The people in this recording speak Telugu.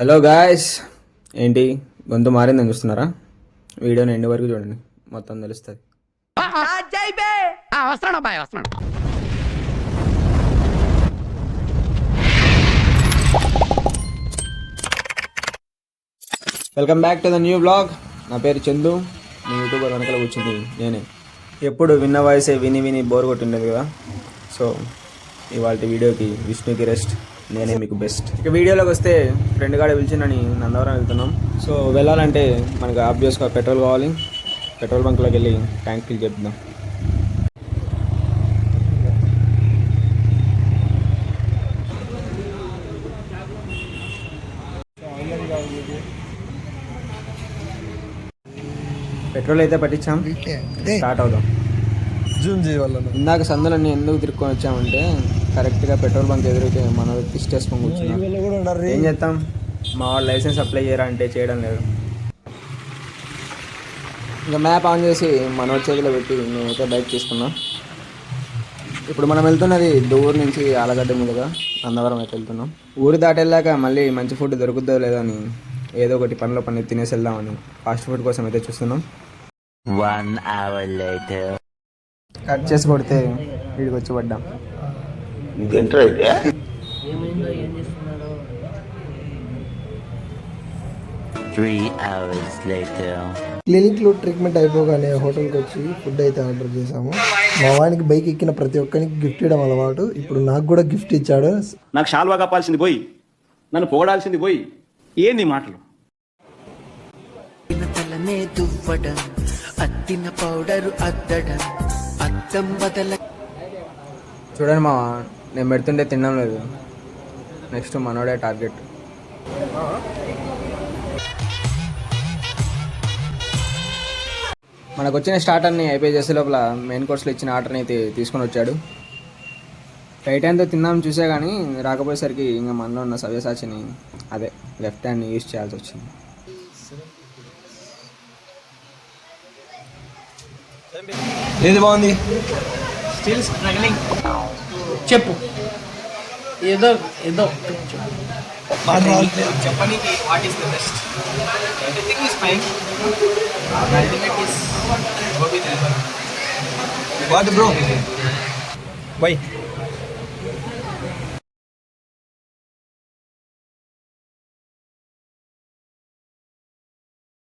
హలో గాయస్ ఏంటి? గొంతు మారిందని చూస్తున్నారా? వీడియోని ఎండ్ వరకు చూడండి? మొత్తం తెలుస్తుంది. వస్తున్నాడు అబ్బాయి వస్తున్నాడు welcome back to the new blog నా పేరు చందు. మీ యూట్యూబర్ వెనకాల వచ్చింది నేనే. ఎప్పుడు విన్న వాయిసే విని విని బోర్ కొట్టిండేది కదా. సో ఇవాళ వీడియోకి విష్ణుకి రెస్ట్ నేనే మీకు బెస్ట్ ఇక వీడియోలోకి వస్తే ఫ్రెండ్ గాడే పిలిచిందని నందవరం వెళ్తున్నాం. సో వెళ్ళాలంటే మనకు ఆబ్వియస్గా పెట్రోల్ కావాలి. పెట్రోల్ బంక్లోకి వెళ్ళి ట్యాంక్ ఫిల్ చేద్దాం. పెట్రోల్ అయితే పట్టించాం. స్టార్ట్ అవుదాం. జూమ్ ఇందాక సందులన్నీ ఎందుకు తిరుక్కొని వచ్చామంటే కరెక్ట్గా పెట్రోల్ బంక్ ఎదురైతే మన తిష్టేసుకొని కూర్చున్నాం ఏం చేస్తాం మా వాళ్ళు లైసెన్స్ అప్లై చేయరా అంటే చేయడం లేదు. ఇంకా మ్యాప్ ఆన్ చేసి మన చేతిలో పెట్టి నేనైతే బైక్ తీసుకున్నా. ఇప్పుడు మనం వెళ్తున్నది దూరు నుంచి ఆలగడ్డ మీదుగా అందవరం అయితే వెళ్తున్నాం. ఊరు దాటి వెళ్ళాక మళ్ళీ మంచి ఫుడ్ దొరుకుతుందో లేదో అని ఏదో ఒకటి పనిలో పని తినేసి వెళ్దామని ఫాస్ట్ ఫుడ్ కోసం అయితే చూస్తున్నాం. Later. కట్ చేసి కొడితే వీడికి వచ్చి పడ్డాం. Three hours later. క్లినిక్లో ట్రీట్మెంట్ అయిపోగానే హోటల్కి వచ్చి ఫుడ్ అయితే ఆర్డర్ చేసాము మా వానికి బైక్ ఎక్కిన ప్రతి ఒక్కరికి గిఫ్ట్ ఇవ్వడం అలవాటు. ఇప్పుడు నాకు కూడా గిఫ్ట్ ఇచ్చాడు. నాకు షాల్వా కప్పాల్సింది పోయి నన్ను పొగడాల్సింది పోయి ఏంది మాటలు? తలనే దువ్వడం అత్తిన పౌడరు అద్దడం అద్దం బదల చూడండి మా నేను పెడుతుంటే తినడం లేదు. నెక్స్ట్ మనోడే టార్గెట్ మనకు వచ్చిన స్టార్టర్ని అయిపోయి చేసే లోపల మెయిన్ కోర్స్లో ఇచ్చిన ఆర్డర్ని అయితే తీసుకొని వచ్చాడు. రైట్ హ్యాండ్తో తిందాం చూసే కానీ రాకపోయేసరికి ఇంకా మనలో ఉన్న సవ్యసాచిని అదే లెఫ్ట్ హ్యాండ్ని యూజ్ చేయాల్సి వచ్చింది. ఏది బాగుంది? చెప్పు. ఏదో ఏదో చెప్పనీకి what is the best everything is fine ultimate is what bro bye